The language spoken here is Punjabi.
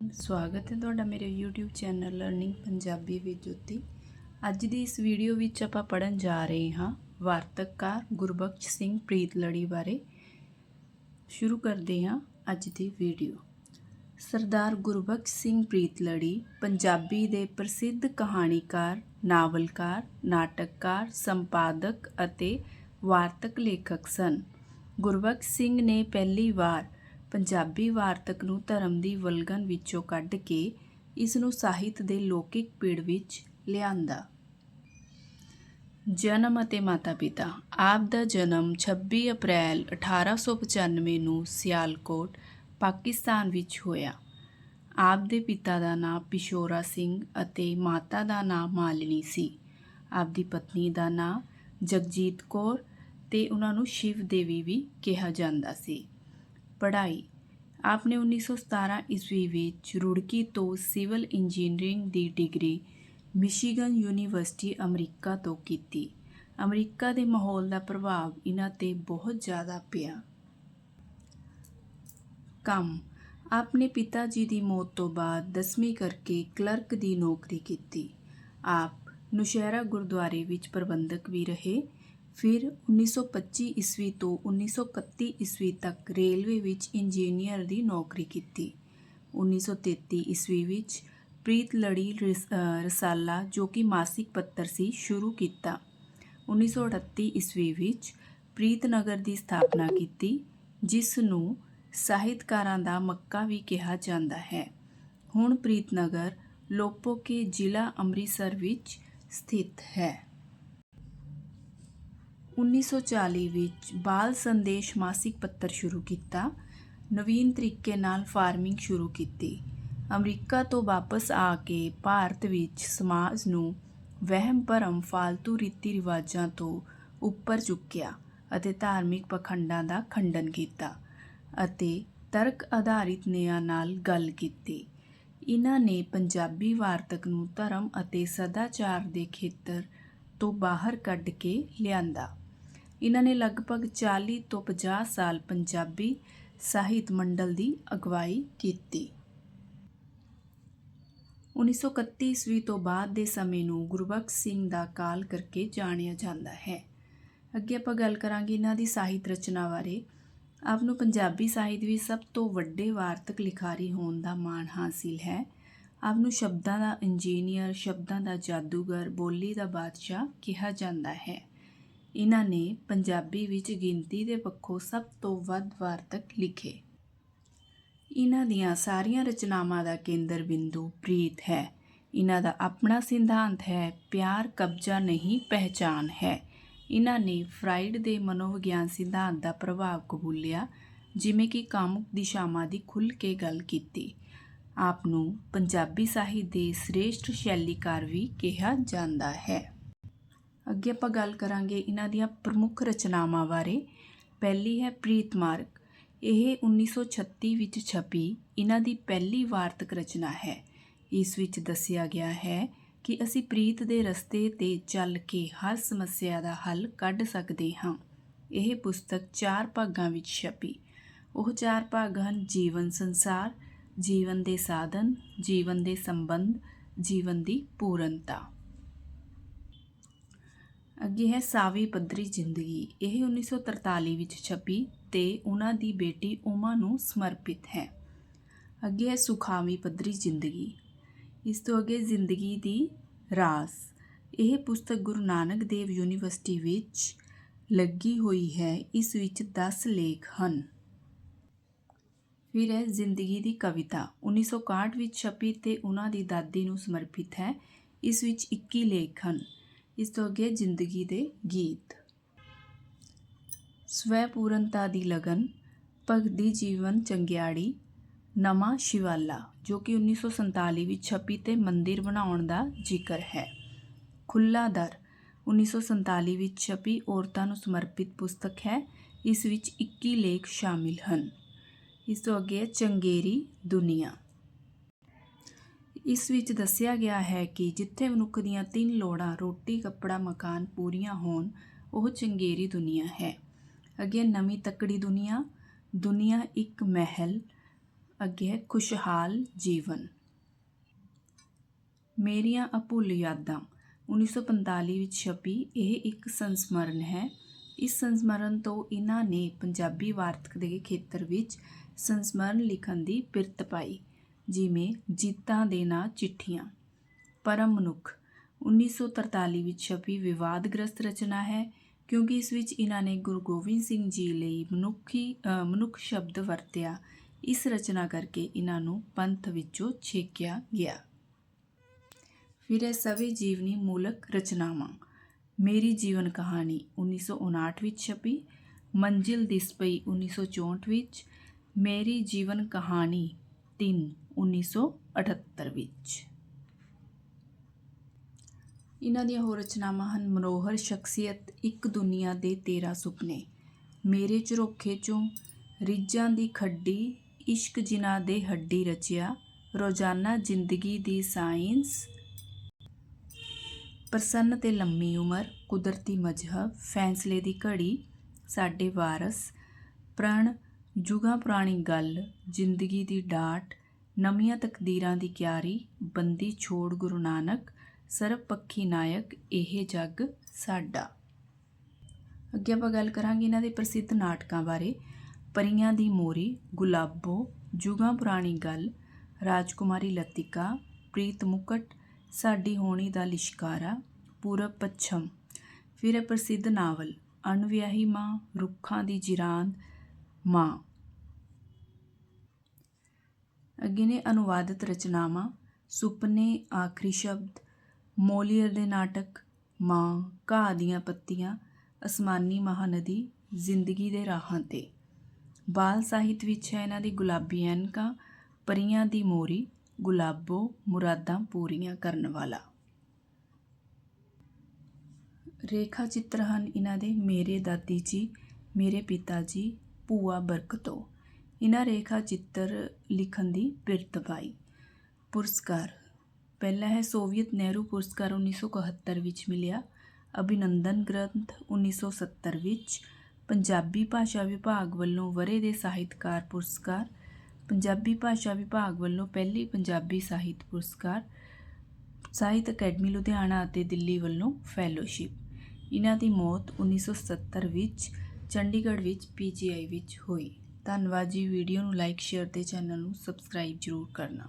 ਸਵਾਗਤ ਹੈ ਤੁਹਾਡਾ ਮੇਰੇ YouTube ਚੈਨਲ ਲਰਨਿੰਗ ਪੰਜਾਬੀ ਵਿੱਚ ਜੋਤੀ। ਅੱਜ ਦੀ ਇਸ ਵੀਡੀਓ ਵਿੱਚ ਆਪਾਂ ਪੜਨ ਜਾ ਰਹੇ ਹਾਂ ਵਾਰਤਕਕਾਰ ਗੁਰਬਖਸ਼ ਸਿੰਘ ਪ੍ਰੀਤ ਲੜੀ ਬਾਰੇ। ਸ਼ੁਰੂ ਕਰਦੇ ਹਾਂ ਅੱਜ ਦੀ ਵੀਡੀਓ ਸਰਦਾਰ ਗੁਰਬਖਸ਼ ਸਿੰਘ ਪ੍ਰੀਤ ਲੜੀ ਪੰਜਾਬੀ ਦੇ ਪ੍ਰਸਿੱਧ ਕਹਾਣੀਕਾਰ, ਨਾਵਲਕਾਰ, ਨਾਟਕਕਾਰ, ਸੰਪਾਦਕ ਅਤੇ ਵਾਰਤਕ ਲੇਖਕ ਸਨ। ਗੁਰਬਖਸ਼ ਸਿੰਘ ਨੇ ਪਹਿਲੀ ਵਾਰ ਪੰਜਾਬੀ ਵਾਰਤਕ ਨੂੰ ਧਰਮ ਦੀ ਵਲਗਣ ਵਿੱਚੋਂ ਕੱਢ ਕੇ ਇਸ ਨੂੰ ਸਾਹਿਤ ਦੇ ਲੌਕਿਕ ਪੀੜ ਵਿੱਚ ਲਿਆਂਦਾ। ਜਨਮ ਅਤੇ ਮਾਤਾ-ਪਿਤਾ। ਆਪ ਦਾ ਜਨਮ 26 ਅਪ੍ਰੈਲ 1895 ਨੂੰ ਸਿਆਲਕੋਟ, ਪਾਕਿਸਤਾਨ ਵਿੱਚ ਹੋਇਆ। ਆਪ ਦੇ ਪਿਤਾ ਦਾ ਨਾਮ ਪਿਸ਼ੋਰਾ ਸਿੰਘ ਅਤੇ ਮਾਤਾ ਦਾ ਨਾਮ ਮਾਲਿਨੀ ਸੀ। ਆਪ ਦੀ ਪਤਨੀ ਦਾ ਨਾਮ ਜਗਜੀਤ ਕੌਰ ਤੇ ਉਹਨਾਂ ਨੂੰ ਸ਼ਿਵ ਦੇਵੀ ਵੀ ਕਿਹਾ ਜਾਂਦਾ ਸੀ। ਪੜ੍ਹਾਈ। ਆਪ ਆਪਨੇ 1917 ਈਸਵੀ ਵਿੱਚ ਰੁੜਕੀ ਤੋਂ ਸਿਵਲ ਇੰਜੀਨੀਅਰਿੰਗ ਦੀ ਡਿਗਰੀ ਮਿਸ਼ੀਗਨ ਯੂਨੀਵਰਸਿਟੀ ਅਮਰੀਕਾ ਤੋਂ ਕੀਤੀ। ਅਮਰੀਕਾ ਦੇ ਮਾਹੌਲ ਦਾ ਪ੍ਰਭਾਵ ਇਹਨਾਂ ਤੇ ਬਹੁਤ ਜ਼ਿਆਦਾ ਪਿਆ। ਕੰਮ। ਆਪਣੇ ਪਿਤਾ ਜੀ ਦੀ ਮੌਤ ਤੋਂ ਬਾਅਦ 10ਵੀਂ ਕਰਕੇ ਕਲਰਕ ਦੀ ਨੌਕਰੀ ਕੀਤੀ। ਆਪ ਨੁਸ਼ਹਿਰਾ ਗੁਰਦੁਆਰੇ ਵਿੱਚ ਪ੍ਰਬੰਧਕ ਵੀ ਰਹੇ। ਫਿਰ 1925 ਈਸਵੀ ਤੋਂ 1931 ਈਸਵੀ ਤੱਕ ਰੇਲਵੇ ਵਿੱਚ ਇੰਜੀਨੀਅਰ ਦੀ ਨੌਕਰੀ ਕੀਤੀ। 1933 ਈਸਵੀ ਵਿੱਚ ਪ੍ਰੀਤ ਲੜੀ ਰਿਸ- ਰਸਾਲਾ ਜੋ ਕਿ ਮਾਸਿਕ ਪੱਤਰ ਸੀ, ਸ਼ੁਰੂ ਕੀਤਾ। 1938 ਈਸਵੀ ਵਿੱਚ ਪ੍ਰੀਤਨਗਰ ਦੀ ਸਥਾਪਨਾ ਕੀਤੀ, ਜਿਸ ਨੂੰ ਸਾਹਿਤਕਾਰਾਂ ਦਾ ਮੱਕਾ ਵੀ ਕਿਹਾ ਜਾਂਦਾ ਹੈ। ਹੁਣ ਪ੍ਰੀਤਨਗਰ ਲੋਪੋਕੇ ਜ਼ਿਲ੍ਹਾ ਅੰਮ੍ਰਿਤਸਰ ਵਿੱਚ ਸਥਿਤ ਹੈ। 1940 ਵਿੱਚ ਬਾਲ ਸੰਦੇਸ਼ ਮਾਸਿਕ ਪੱਤਰ ਸ਼ੁਰੂ ਕੀਤਾ। ਨਵੀਨ ਤਰੀਕੇ ਨਾਲ ਫਾਰਮਿੰਗ ਸ਼ੁਰੂ ਕੀਤੀ। ਅਮਰੀਕਾ ਤੋਂ ਵਾਪਸ ਆ ਕੇ ਭਾਰਤ ਵਿੱਚ ਸਮਾਜ ਨੂੰ ਵਹਿਮ ਭਰਮ ਫਾਲਤੂ ਰੀਤੀ ਰਿਵਾਜਾਂ ਤੋਂ ਉੱਪਰ ਚੁੱਕਿਆ ਅਤੇ ਧਾਰਮਿਕ ਪਖੰਡਾਂ ਦਾ ਖੰਡਨ ਕੀਤਾ ਅਤੇ ਤਰਕ ਆਧਾਰਿਤ ਨਿਆਂ ਨਾਲ ਗੱਲ ਕੀਤੀ। ਇਹਨਾਂ ਨੇ ਪੰਜਾਬੀ ਵਾਰਤਕ ਨੂੰ ਧਰਮ ਅਤੇ ਸਦਾਚਾਰ ਦੇ ਖੇਤਰ ਤੋਂ ਬਾਹਰ ਕੱਢ ਕੇ ਲਿਆਂਦਾ। ਇਹਨਾਂ ਨੇ ਲਗਭਗ 40 ਤੋਂ 50 ਸਾਲ ਪੰਜਾਬੀ ਸਾਹਿਤ ਮੰਡਲ ਦੀ ਅਗਵਾਈ ਕੀਤੀ। 1931 ਈਸਵੀ ਤੋਂ ਬਾਅਦ ਦੇ ਸਮੇਂ ਨੂੰ ਗੁਰਬਖਸ਼ ਸਿੰਘ ਦਾ ਕਾਲ ਕਰਕੇ ਜਾਣਿਆ ਜਾਂਦਾ ਹੈ। ਅੱਗੇ ਆਪਾਂ ਗੱਲ ਕਰਾਂਗੇ ਇਹਨਾਂ ਦੀ ਸਾਹਿਤ ਰਚਨਾ ਬਾਰੇ। ਆਪ ਨੂੰ ਪੰਜਾਬੀ ਸਾਹਿਤ ਵਿੱਚ ਸਭ ਤੋਂ ਵੱਡੇ ਵਾਰਤਕ ਲਿਖਾਰੀ ਹੋਣ ਦਾ ਮਾਣ ਹਾਸਿਲ ਹੈ। ਆਪ ਨੂੰ ਸ਼ਬਦਾਂ ਦਾ ਇੰਜੀਨੀਅਰ, ਸ਼ਬਦਾਂ ਦਾ ਜਾਦੂਗਰ, ਬੋਲੀ ਦਾ ਬਾਦਸ਼ਾਹ ਕਿਹਾ ਜਾਂਦਾ ਹੈ। ਇਹਨਾਂ ਨੇ ਪੰਜਾਬੀ ਵਿੱਚ ਗਿਣਤੀ ਦੇ ਪੱਖੋਂ ਸਭ ਤੋਂ ਵੱਧ ਵਾਰਤਕ ਲਿਖੇ। ਇਹਨਾਂ ਦੀਆਂ ਸਾਰੀਆਂ ਰਚਨਾਵਾਂ ਦਾ ਕੇਂਦਰ ਬਿੰਦੂ ਪ੍ਰੀਤ ਹੈ। ਇਹਨਾਂ ਦਾ ਆਪਣਾ ਸਿਧਾਂਤ ਹੈ, ਪਿਆਰ ਕਬਜ਼ਾ ਨਹੀਂ ਪਹਿਚਾਨ ਹੈ। ਇਹਨਾਂ ਨੇ ਫਰਾਇਡ ਦੇ ਮਨੋਵਿਗਿਆਨ ਸਿਧਾਂਤ ਦਾ ਪ੍ਰਭਾਵ ਕਬੂਲਿਆ, ਜਿਵੇਂ ਕਿ ਕਾਮੁਕ ਦਿਸ਼ਾਵਾਂ ਦੀ ਖੁੱਲ੍ਹ ਕੇ ਗੱਲ ਕੀਤੀ। ਆਪ ਨੂੰ ਪੰਜਾਬੀ ਸਾਹਿਤ ਦੇ ਸ੍ਰੇਸ਼ਟ ਸ਼ੈਲੀਕਾਰ ਵੀ ਕਿਹਾ ਜਾਂਦਾ ਹੈ। ਅੱਗੇ ਆਪਾਂ ਗੱਲ ਕਰਾਂਗੇ ਇਹਨਾਂ ਦੀਆਂ ਪ੍ਰਮੁੱਖ ਰਚਨਾਵਾਂ ਬਾਰੇ। ਪਹਿਲੀ ਹੈ ਪ੍ਰੀਤ ਮਾਰਗ। ਇਹ 1936 ਵਿੱਚ ਛਪੀ ਇਹਨਾਂ ਦੀ ਪਹਿਲੀ ਵਾਰਤਕ ਰਚਨਾ ਹੈ। ਇਸ ਵਿੱਚ ਦੱਸਿਆ ਗਿਆ ਹੈ ਕਿ ਅਸੀਂ ਪ੍ਰੀਤ ਦੇ ਰਸਤੇ ਤੇ ਚੱਲ ਕੇ ਹਰ ਸਮੱਸਿਆ ਦਾ ਹੱਲ ਕੱਢ ਸਕਦੇ ਹਾਂ। ਇਹ ਪੁਸਤਕ ਚਾਰ ਭਾਗਾਂ ਵਿੱਚ ਛਪੀ। ਉਹ ਚਾਰ ਭਾਗ ਹਨ ਜੀਵਨ ਸੰਸਾਰ, ਜੀਵਨ ਦੇ ਸਾਧਨ, ਜੀਵਨ ਦੇ ਸੰਬੰਧ, ਜੀਵਨ ਦੀ ਪੂਰਨਤਾ। ਅੱਗੇ ਹੈ ਸਾਵੀ ਪੱਧਰੀ ਜ਼ਿੰਦਗੀ। ਇਹ 1943 ਵਿੱਚ ਛਪੀ ਤੇ ਉਹਨਾਂ ਦੀ ਬੇਟੀ ਉਮਾ ਨੂੰ ਸਮਰਪਿਤ ਹੈ। ਅੱਗੇ ਹੈ ਸੁਖਾਵੀ ਪੱਧਰੀ ਜ਼ਿੰਦਗੀ। ਇਸ ਤੋਂ ਅੱਗੇ ਜ਼ਿੰਦਗੀ ਦੀ ਰਾਸ। ਇਹ ਪੁਸਤਕ ਗੁਰੂ ਨਾਨਕ ਦੇਵ ਯੂਨੀਵਰਸਿਟੀ ਵਿੱਚ ਲੱਗੀ ਹੋਈ ਹੈ। ਇਸ ਵਿੱਚ 10 ਲੇਖ ਹਨ। ਫਿਰ ਹੈ ਜ਼ਿੰਦਗੀ ਦੀ ਕਵਿਤਾ। 1961 ਵਿੱਚ ਛਪੀ ਤੇ ਉਹਨਾਂ ਦੀ ਦਾਦੀ ਨੂੰ ਸਮਰਪਿਤ ਹੈ। ਇਸ ਵਿੱਚ 21 ਲੇਖ ਹਨ। ਇਸ ਤੋਂ ਅੱਗੇ ਜ਼ਿੰਦਗੀ ਦੇ ਗੀਤ। ਸਵੈ ਪੂਰਨਤਾ ਦੀ ਲਗਨ, ਭਗਤੀ ਜੀਵਨ ਚੰਗਿਆੜੀ, ਨਵਾਂ ਸ਼ਿਵਾਲਾ, ਜੋ ਕਿ 1947 ਵਿੱਚ ਛਪੀ ਤੇ ਮੰਦਿਰ ਬਣਾਉਣ ਦਾ ਜ਼ਿਕਰ ਹੈ। ਖੁੱਲਾ ਦਰ 1947 ਵਿੱਚ ਛਪੀ ਔਰਤਾਂ ਨੂੰ ਸਮਰਪਿਤ ਪੁਸਤਕ ਹੈ। ਇਸ ਵਿੱਚ 21 ਲੇਖ ਸ਼ਾਮਿਲ ਹਨ। ਇਸ ਤੋਂ ਅੱਗੇ ਚੰਗੇਰੀ ਦੁਨੀਆ। ਇਸ ਵਿੱਚ ਦੱਸਿਆ ਗਿਆ ਹੈ ਕਿ ਜਿੱਥੇ ਮਨੁੱਖ ਦੀਆਂ ਤਿੰਨ ਲੋੜਾਂ, ਰੋਟੀ, ਕੱਪੜਾ, ਮਕਾਨ ਪੂਰੀਆਂ ਹੋਣ, ਉਹ ਚੰਗੇਰੀ ਦੁਨੀਆ ਹੈ। ਅੱਗੇ ਨਵੀਂ ਤਕੜੀ ਦੁਨੀਆ ਦੁਨੀਆ ਇੱਕ ਮਹਿਲ, ਅੱਗੇ ਖੁਸ਼ਹਾਲ ਜੀਵਨ। ਮੇਰੀਆਂ ਅਭੁੱਲ ਯਾਦਾਂ 1945 ਵਿੱਚ ਛਪੀ, ਇਹ ਇੱਕ ਸੰਸਮਰਨ ਹੈ। ਇਸ ਸੰਸਮਰਨ ਤੋਂ ਇਹਨਾਂ ਨੇ ਪੰਜਾਬੀ ਵਾਰਤਕ ਦੇ ਖੇਤਰ ਵਿੱਚ ਸੰਸਮਰਨ ਲਿਖਣ ਦੀ ਪਿਰਤ ਪਾਈ। ਜਿਵੇਂ ਜੀਤਾਂ ਦੇ ਨਾਂ ਚਿੱਠੀਆਂ। ਪਰਮ ਮਨੁੱਖ 1943 ਵਿੱਚ ਛਪੀ ਵਿਵਾਦਗ੍ਰਸਤ ਰਚਨਾ ਹੈ, ਕਿਉਂਕਿ ਇਸ ਵਿੱਚ ਇਹਨਾਂ ਨੇ ਗੁਰੂ ਗੋਬਿੰਦ ਸਿੰਘ ਜੀ ਲਈ ਮਨੁੱਖੀ ਮਨੁੱਖ ਸ਼ਬਦ ਵਰਤਿਆ। ਇਸ ਰਚਨਾ ਕਰਕੇ ਇਹਨਾਂ ਨੂੰ ਪੰਥ ਵਿੱਚੋਂ ਛੇਕਿਆ ਗਿਆ। ਫਿਰ ਇਹ ਸਵੈ ਜੀਵਨੀ ਮੂਲਕ ਰਚਨਾਵਾਂ। ਮੇਰੀ ਜੀਵਨ ਕਹਾਣੀ 1959 ਵਿੱਚ ਛਪੀ, ਮੰਜ਼ਿਲ ਦਿਸ ਪਈ 1964 ਵਿੱਚ, ਮੇਰੀ ਜੀਵਨ ਕਹਾਣੀ 3 1978 ਵਿੱਚ। ਇਹਨਾਂ ਦੀਆਂ ਹੋਰ ਰਚਨਾਵਾਂ ਹਨ, ਮਨੋਹਰ, ਸ਼ਖਸੀਅਤ, ਇੱਕ ਦੁਨੀਆ ਦੇ 13 ਸੁਪਨੇ। ਮੇਰੇ ਝਰੋਖੇ ਚੋਂ ਰਿੱਜਾਂ ਦੀ ਖੱਡੀ, ਇਸ਼ਕ ਜਿਨ੍ਹਾਂ ਦੇ ਹੱਡੀ ਰਚਿਆ, ਰੋਜ਼ਾਨਾ ਜ਼ਿੰਦਗੀ ਦੀ ਸਾਇੰਸ। ਪ੍ਰਸੰਨ ਤੇ ਲੰਮੀ ਉਮਰ, ਕੁਦਰਤੀ ਮਜ਼ਹਬ, ਫੈਸਲੇ ਦੀ ਘੜੀ, ਸਾਡੇ ਵਾਰਸ, ਪ੍ਰਣ ਜੁਗਾਂ ਪੁਰਾਣੀ ਗੱਲ, ਜ਼ਿੰਦਗੀ ਦੀ ਡਾਟ, ਨਵੀਆਂ ਤਕਦੀਰਾਂ ਦੀ ਕਿਆਰੀ, ਬੰਦੀ ਛੋੜ ਗੁਰੂ ਨਾਨਕ ਸਰਬਪੱਖੀ ਨਾਇਕ, ਇਹ ਜੱਗ ਸਾਡਾ। ਅੱਗੇ ਆਪਾਂ ਗੱਲ ਕਰਾਂਗੇ ਇਹਨਾਂ ਦੇ ਪ੍ਰਸਿੱਧ ਨਾਟਕਾਂ ਬਾਰੇ। ਪਰੀਆਂ ਦੀ ਮੋਰੀ, ਗੁਲਾਬੋ, ਜੁਗਾਂ ਪੁਰਾਣੀ ਗੱਲ, ਰਾਜਕੁਮਾਰੀ ਲਤਿਕਾ, ਪ੍ਰੀਤ ਮੁਕਟ, ਸਾਡੀ ਹੋਣੀ ਦਾ ਲਿਸ਼ਕਾਰਾ, ਪੂਰਬ ਪੱਛਮ। ਫਿਰ ਪ੍ਰਸਿੱਧ ਨਾਵਲ, ਅਣਵਿਆਹੀ ਮਾਂ, ਰੁੱਖਾਂ ਦੀ ਜਿਰਾਂਦ ਮਾਂ। ਅੱਗੇ ਨੇ ਅਨੁਵਾਦਿਤ ਰਚਨਾਵਾਂ ਸੁਪਨੇ, ਆਖਰੀ ਸ਼ਬਦ, ਮੋਲੀਅਰ ਦੇ ਨਾਟਕ, ਮਾਂ, ਘਾਹ ਦੀਆਂ ਪੱਤੀਆਂ, ਅਸਮਾਨੀ ਮਹਾਨਦੀ, ਜ਼ਿੰਦਗੀ ਦੇ ਰਾਹਾਂ ਤੇ। ਬਾਲ ਸਾਹਿਤ ਵਿੱਚ ਹੈ ਇਹਨਾਂ ਦੀ ਗੁਲਾਬੀ ਐਨਕਾਂ, ਪਰੀਆਂ ਦੀ ਮੋਰੀ, ਗੁਲਾਬੋ ਮੁਰਾਦਾਂ ਪੂਰੀਆਂ ਕਰਨ ਵਾਲਾ। ਰੇਖਾ ਚਿੱਤਰ ਹਨ ਇਹਨਾਂ ਦੇ, ਮੇਰੇ ਦਾਦੀ ਜੀ, ਮੇਰੇ ਪਿਤਾ ਜੀ ਭੂਆ ਬਰਕਤੋ ਇਹਨਾਂ ਰੇਖਾ ਚਿੱਤਰ ਲਿਖਣ ਦੀ ਪਿਰਤ ਪਾਈ। ਪੁਰਸਕਾਰ। ਪਹਿਲਾ ਹੈ ਸੋਵੀਅਤ ਨਹਿਰੂ ਪੁਰਸਕਾਰ 1971 ਵਿੱਚ ਮਿਲਿਆ। ਅਭਿਨੰਦਨ ਗ੍ਰੰਥ 1970 ਵਿੱਚ ਪੰਜਾਬੀ ਭਾਸ਼ਾ ਵਿਭਾਗ ਵੱਲੋਂ ਵਰੇ ਦੇ ਸਾਹਿਤਕਾਰ ਪੁਰਸਕਾਰ, ਪੰਜਾਬੀ ਭਾਸ਼ਾ ਵਿਭਾਗ ਵੱਲੋਂ ਪਹਿਲੀ ਪੰਜਾਬੀ ਸਾਹਿਤ ਪੁਰਸਕਾਰ, ਸਾਹਿਤ ਅਕੈਡਮੀ ਲੁਧਿਆਣਾ ਅਤੇ ਦਿੱਲੀ ਵੱਲੋਂ ਫੈਲੋਸ਼ਿਪ। ਇਹਨਾਂ ਦੀ ਮੌਤ 1970 ਵਿੱਚ ਚੰਡੀਗੜ੍ਹ ਵਿੱਚ ਪੀਜੀਆਈ ਵਿੱਚ ਹੋਈ। ਧੰਨਵਾਦ ਜੀ। ਵੀਡੀਓ ਨੂੰ ਲਾਈਕ, ਸ਼ੇਅਰ ਤੇ ਚੈਨਲ ਨੂੰ ਸਬਸਕ੍ਰਾਈਬ ਜ਼ਰੂਰ ਕਰਨਾ।